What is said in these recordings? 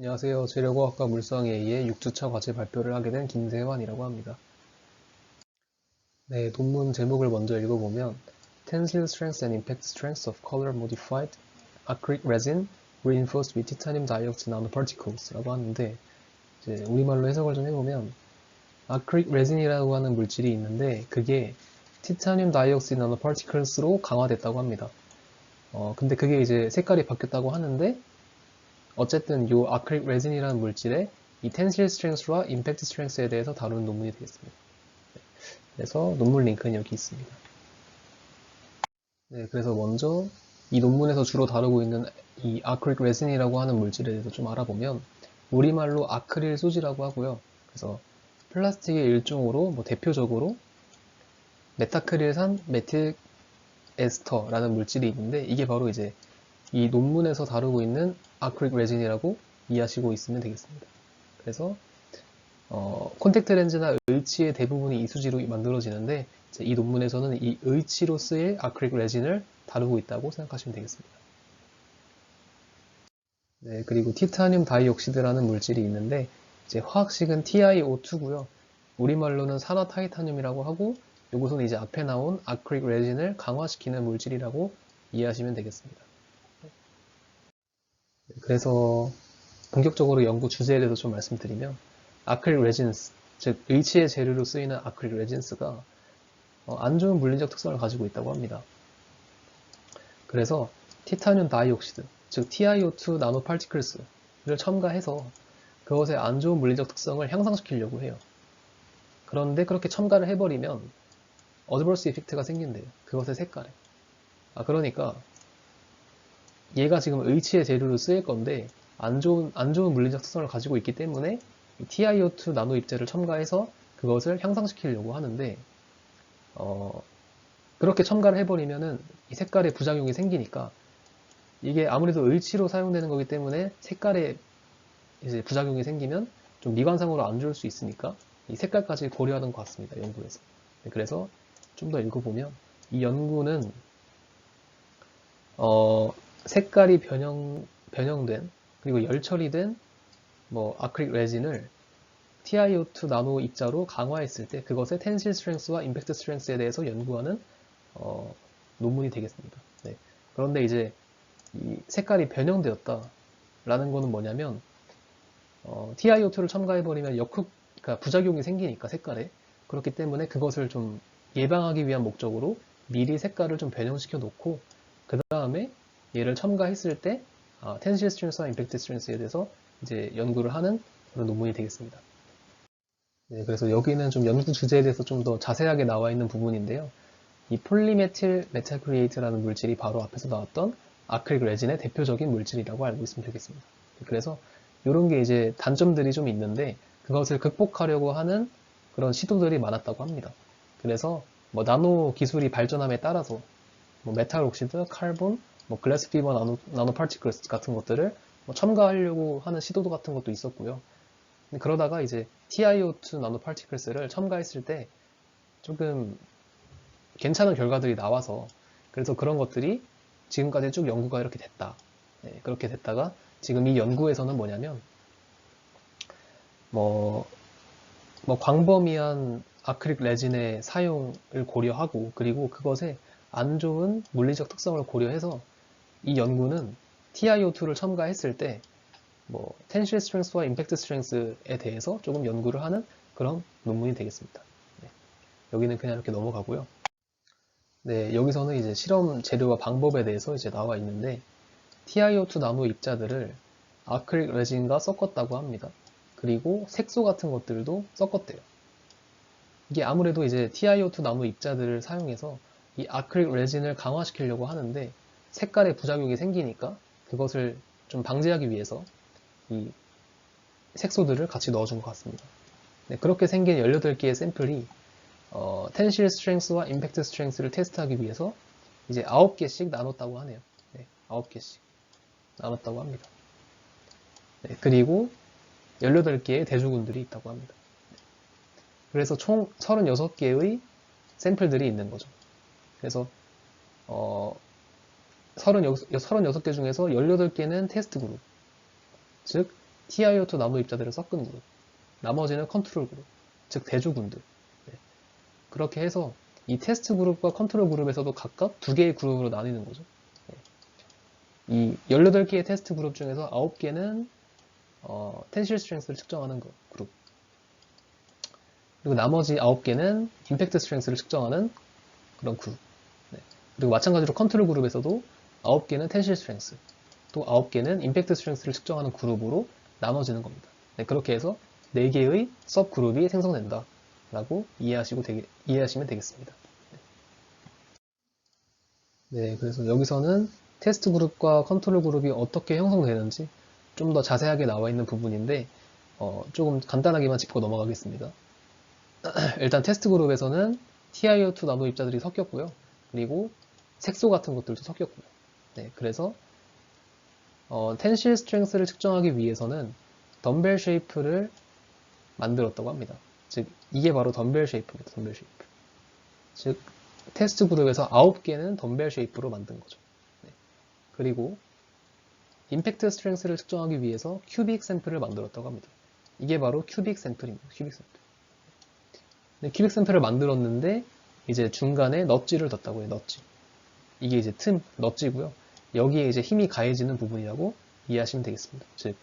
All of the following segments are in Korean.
안녕하세요. 재료과학과 물성A의 6주차 과제 발표를 하게 된 김세환이라고 합니다. 네, 논문 제목을 먼저 읽어보면 Tensile Strength and Impact Strength of Color Modified Acrylic Resin Reinforced with Titanium Dioxide Nanoparticles 라고 하는데 이제 우리말로 해석을 좀 해보면 아크릴 레진이라고 하는 물질이 있는데 그게 티타늄 다이옥시드 나노파티클스로 강화됐다고 합니다. 어, 근데 그게 이제 색깔이 바뀌었다고 하는데 어쨌든 이 아크릴 레진이라는 물질의 이 텐실 스트렝스와 임팩트 스트렝스에 대해서 다루는 논문이 되겠습니다. 그래서 논문 링크는 여기 있습니다. 네, 그래서 먼저 이 논문에서 주로 다루고 있는 이 아크릴 레진이라고 하는 물질에 대해서 좀 알아보면 우리말로 아크릴 소지라고 하고요. 그래서 플라스틱의 일종으로 뭐 대표적으로 메타크릴산 메틸 에스터라는 물질이 있는데 이게 바로 이제 이 논문에서 다루고 있는 아크릴 레진이라고 이해하시고 있으면 되겠습니다. 그래서 어, 콘택트 렌즈나 의치의 대부분이 이 수지로 만들어지는데 이 논문에서는 이 의치로 쓰일 아크릴 레진을 다루고 있다고 생각하시면 되겠습니다. 네, 그리고 티타늄 다이옥시드라는 물질이 있는데 이제 화학식은 TiO2고요. 우리말로는 산화 타이타늄이라고 하고 이것은 이제 앞에 나온 아크릴 레진을 강화시키는 물질이라고 이해하시면 되겠습니다. 그래서 본격적으로 연구 주제에 대해서 좀 말씀드리면 아크릴 레진스, 즉 H의 재료로 쓰이는 아크릴 레진스가 어, 안 좋은 물리적 특성을 가지고 있다고 합니다. 그래서 티타늄 다이옥시드, 즉 TiO2 나노파티클스를 첨가해서 그것의 안 좋은 물리적 특성을 향상시키려고 해요. 그런데 그렇게 첨가를 해버리면 어드버스 이펙트가 생긴대요. 그것의 색깔에. 아 그러니까 얘가 지금 H의 재료로 쓰일 건데 안 좋은 안 좋은 물리적 특성을 가지고 있기 때문에 TiO2 나노 입자를 첨가해서 그것을 향상시키려고 하는데 어, 그렇게 첨가를 해버리면은 이 색깔에 부작용이 생기니까 이게 아무래도 을치로 사용되는 거기 때문에 색깔에 이제 부작용이 생기면 좀 미관상으로 안 좋을 수 있으니까 이 색깔까지 고려하는 것 같습니다. 연구에서. 네, 그래서 좀 더 읽어보면 이 연구는 어, 색깔이 변형, 변형된 그리고 열 처리된 뭐 아크릴 레진을 TiO2 나노 입자로 강화했을 때 그것의 텐실 스트렝스와 임팩트 스트렝스에 대해서 연구하는 어, 논문이 되겠습니다. 네. 그런데 이제 이 색깔이 변형되었다 라는 거는 뭐냐면 어, TiO2를 첨가해버리면 역흑, 그러니까 부작용이 생기니까 색깔에 그렇기 때문에 그것을 좀 예방하기 위한 목적으로 미리 색깔을 좀 변형시켜 놓고 그 다음에 얘를 첨가했을 때 아, 텐실 스트렝스와 임팩트 스트렝스에 대해서 이제 연구를 하는 그런 논문이 되겠습니다. 네, 그래서 여기는 좀 연구 주제에 대해서 좀 더 자세하게 나와 있는 부분인데요. 이 폴리메틸 메타크리에이트라는 물질이 바로 앞에서 나왔던 아크릴 레진의 대표적인 물질이라고 알고 있으면 되겠습니다. 그래서 이런 게 이제 단점들이 좀 있는데 그것을 극복하려고 하는 그런 시도들이 많았다고 합니다. 그래서 뭐 나노 기술이 발전함에 따라서 뭐 메탈 옥시드, 카본, 뭐 글래스 피버 나노, 나노 파티클스 같은 것들을 뭐 첨가하려고 하는 시도 같은 것도 있었고요. 그러다가 이제 TiO2 나노 파티클스를 첨가했을 때 조금 괜찮은 결과들이 나와서 그래서 그런 것들이 지금까지 쭉 연구가 이렇게 됐다. 네, 그렇게 됐다가 지금 이 연구에서는 뭐냐면 뭐, 뭐 광범위한 아크릴 레진의 사용을 고려하고 그리고 그것에 안 좋은 물리적 특성을 고려해서 이 연구는 TiO2를 첨가했을 때 뭐 텐실 스트렝스와 임팩트 스트렝스에 대해서 조금 연구를 하는 그런 논문이 되겠습니다. 네, 여기는 그냥 이렇게 넘어가고요. 네, 여기서는 이제 실험 재료와 방법에 대해서 이제 나와 있는데 TiO2 나노 입자들을 아크릴 레진과 섞었다고 합니다. 그리고 색소 같은 것들도 섞었대요. 이게 아무래도 이제 TiO2 나노 입자들을 사용해서 이 아크릴 레진을 강화시키려고 하는데 색깔에 부작용이 생기니까 그것을 좀 방지하기 위해서 이 색소들을 같이 넣어준 것 같습니다. 네, 그렇게 생긴 18개의 샘플이 어, 텐실 스트렝스와 임팩트 스트렝스를 테스트하기 위해서 이제 9개씩 나눴다고 하네요. 네, 9개씩 나눴다고 합니다. 네, 그리고 18개의 대주군들이 있다고 합니다. 그래서 총 36개의 샘플들이 있는 거죠. 그래서 어, 36, 36개 중에서 18개는 테스트 그룹, 즉 TiO2 나노 입자들을 섞은 그룹, 나머지는 컨트롤 그룹, 즉 대조군들. 네. 그렇게 해서 이 테스트 그룹과 컨트롤 그룹에서도 각각 두 개의 그룹으로 나뉘는 거죠. 네. 이 18개의 테스트 그룹 중에서 9개는 어, 텐실 스트렝스를 측정하는 거, 그룹. 그리고 나머지 9개는 임팩트 스트렝스를 측정하는 그런 그룹. 네. 그리고 마찬가지로 컨트롤 그룹에서도 9개는 텐실 스트렝스, 또 9개는 임팩트 스트렝스를 측정하는 그룹으로 나눠지는 겁니다. 네, 그렇게 해서 4개의 섭 그룹이 생성된다. 라고 이해하시고 되게, 이해하시면 되겠습니다. 네, 그래서 여기서는 테스트 그룹과 컨트롤 그룹이 어떻게 형성되는지 좀 더 자세하게 나와 있는 부분인데 어, 조금 간단하게만 짚고 넘어가겠습니다. 일단 테스트 그룹에서는 TiO2 나노 입자들이 섞였고요. 그리고 색소 같은 것들도 섞였고요. 네, 그래서 어, 텐실 스트렝스를 측정하기 위해서는 덤벨 쉐이프를 만들었다고 합니다. 즉 이게 바로 덤벨 쉐이프입니다. 덤벨 쉐이프. 즉 테스트 그룹에서 9개는 덤벨 쉐이프로 만든 거죠. 네. 그리고 임팩트 스트렝스를 측정하기 위해서 큐빅 샘플을 만들었다고 합니다. 이게 바로 큐빅 샘플입니다. 큐빅 샘플. 네, 큐빅 샘플을 만들었는데 이제 중간에 넛지를 뒀다고 해요. 넛지. 이게 이제 틈, 넛지고요. 여기에 이제 힘이 가해지는 부분이라고 이해하시면 되겠습니다. 즉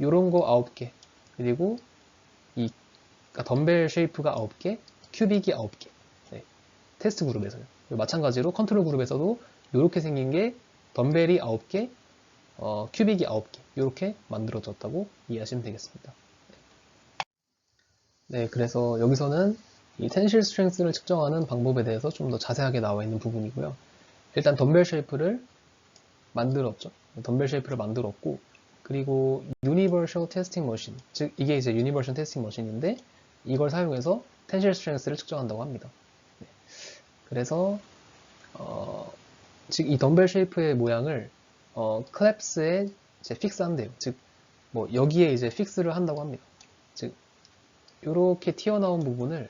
요런 거 9개 그리고 이 그러니까 덤벨 쉐이프가 9개, 큐빅이 9개. 네. 테스트 그룹에서는 마찬가지로 컨트롤 그룹에서도 이렇게 생긴 게 덤벨이 9개, 어, 큐빅이 9개 이렇게 만들어졌다고 이해하시면 되겠습니다. 네, 그래서 여기서는 이 텐실 스트렝스를 측정하는 방법에 대해서 좀 더 자세하게 나와 있는 부분이고요. 일단 덤벨 쉐이프를 만들었죠. 덤벨 쉐이프를 만들었고 그리고 유니버셜 테스팅 머신, 즉 이게 이제 유니버셜 테스팅 머신인데 이걸 사용해서 텐실 스트렝스를 측정한다고 합니다. 네. 그래서 어, 즉 이 덤벨 쉐이프의 모양을 어, 클랩스에 이제 픽스한대요. 즉, 뭐 여기에 이제 픽스를 한다고 합니다. 즉, 이렇게 튀어나온 부분을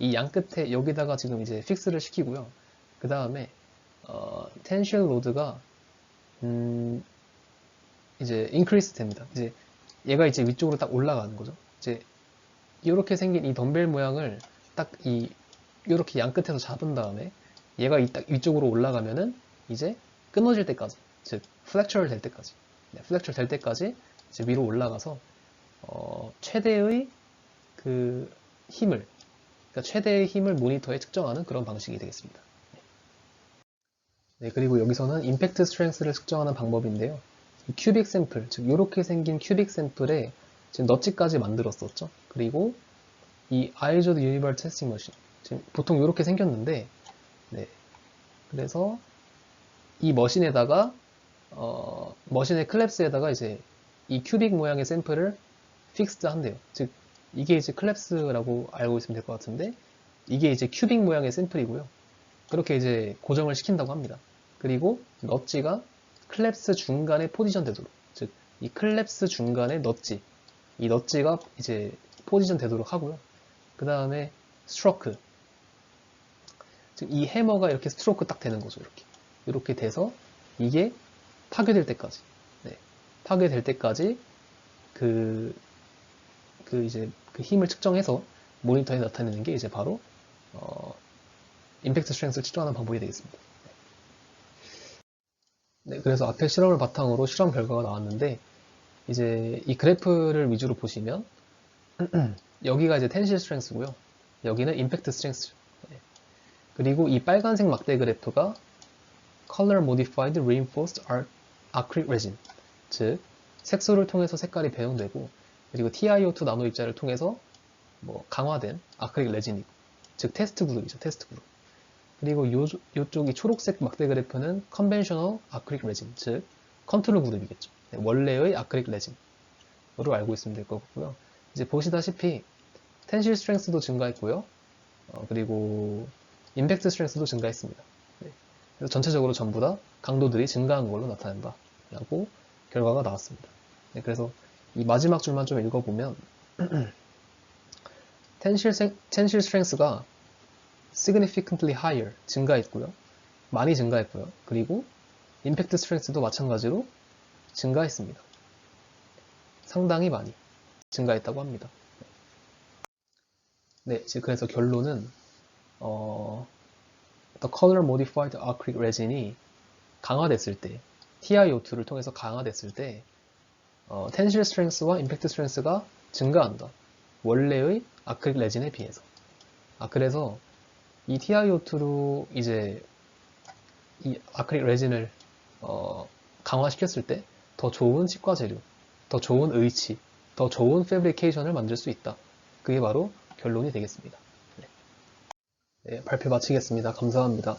이 양 끝에 여기다가 지금 이제 픽스를 시키고요. 그 다음에 어, 텐실 로드가 음, 이제 인크리스 됩니다. 이제 얘가 이제 위쪽으로 딱 올라가는 거죠. 이제 이렇게 생긴 이 덤벨 모양을 딱 이 이렇게 양 끝에서 잡은 다음에 얘가 이 딱 위쪽으로 올라가면은 이제 끊어질 때까지 즉 플렉처를 될 때까지 네, 플렉처 될 때까지 이제 위로 올라가서 어, 최대의 그 힘을 그러니까 최대의 힘을 모니터에 측정하는 그런 방식이 되겠습니다. 네, 그리고 여기서는 임팩트 스트렝스를 측정하는 방법인데요. 이 큐빅 샘플, 즉 이렇게 생긴 큐빅 샘플에 지금 넛지까지 만들었었죠. 그리고 이 아이조드 유니벌 테스팅 머신, 지금 보통 이렇게 생겼는데, 네, 그래서 이 머신에다가 어, 머신의 클랩스에다가 이제 이 큐빅 모양의 샘플을 픽스드 한대요. 즉 이게 이제 클랩스라고 알고 있으면 될 것 같은데 이게 이제 큐빅 모양의 샘플이고요. 그렇게 이제 고정을 시킨다고 합니다. 그리고 넛지가 클랩스 중간에 포지션 되도록 즉 이 클랩스 중간에 넛지 이 넛지가 이제 포지션 되도록 하고요. 그 다음에 스트로크 즉 이 해머가 이렇게 스트로크 딱 되는 거죠. 이렇게 이렇게 돼서 이게 파괴될 때까지 네, 파괴될 때까지 그, 그 이제 그 힘을 측정해서 모니터에 나타내는 게 이제 바로 어, 임팩트 스트렝스를 측정하는 방법이 되겠습니다. 네, 그래서 앞에 실험을 바탕으로 실험 결과가 나왔는데 이제 이 그래프를 위주로 보시면 여기가 이제 텐실 스트렝스고요. 여기는 임팩트 스트렝스. 네. 그리고 이 빨간색 막대 그래프가 Color Modified Reinforced Acrylic Resin, 즉 색소를 통해서 색깔이 배형되고 그리고 TiO2 나노 입자를 통해서 뭐 강화된 아크릴 레진이고 즉 테스트 그룹이죠. 테스트 그룹. 그리고 요, 요쪽 이 초록색 막대 그래프는 컨벤셔널 아크릴 레진, 즉 컨트롤 그룹이겠죠. 네, 원래의 아크릴 레진으로 알고 있으면 될것 같고요. 이제 보시다시피 텐실 스트렝스도 증가했고요. 어, 그리고 임팩트 스트렝스도 증가했습니다. 네, 그래서 전체적으로 전부 다 강도들이 증가한 걸로 나타낸다. 라고 결과가 나왔습니다. 네, 그래서 이 마지막 줄만 좀 읽어보면 텐실, 텐실 스트렝스가 significantly higher 증가했고요. 많이 증가했고요. 그리고 임팩트 스트렝스도 마찬가지로 증가했습니다. 상당히 많이 증가했다고 합니다. 네, 즉 그래서 결론은 어, The Color Modified Acrylic Resin이 강화됐을 때 TiO2를 통해서 강화됐을 때 어, 텐실 스트렝스와 임팩트 스트렝스가 증가한다. 원래의 아크릴 레진에 비해서. 아 그래서 이 TiO2로 이제 이 아크릴 레진을 어, 강화시켰을 때 더 좋은 치과 재료, 더 좋은 의치, 더 좋은 패브리케이션을 만들 수 있다. 그게 바로 결론이 되겠습니다. 네. 네, 발표 마치겠습니다. 감사합니다.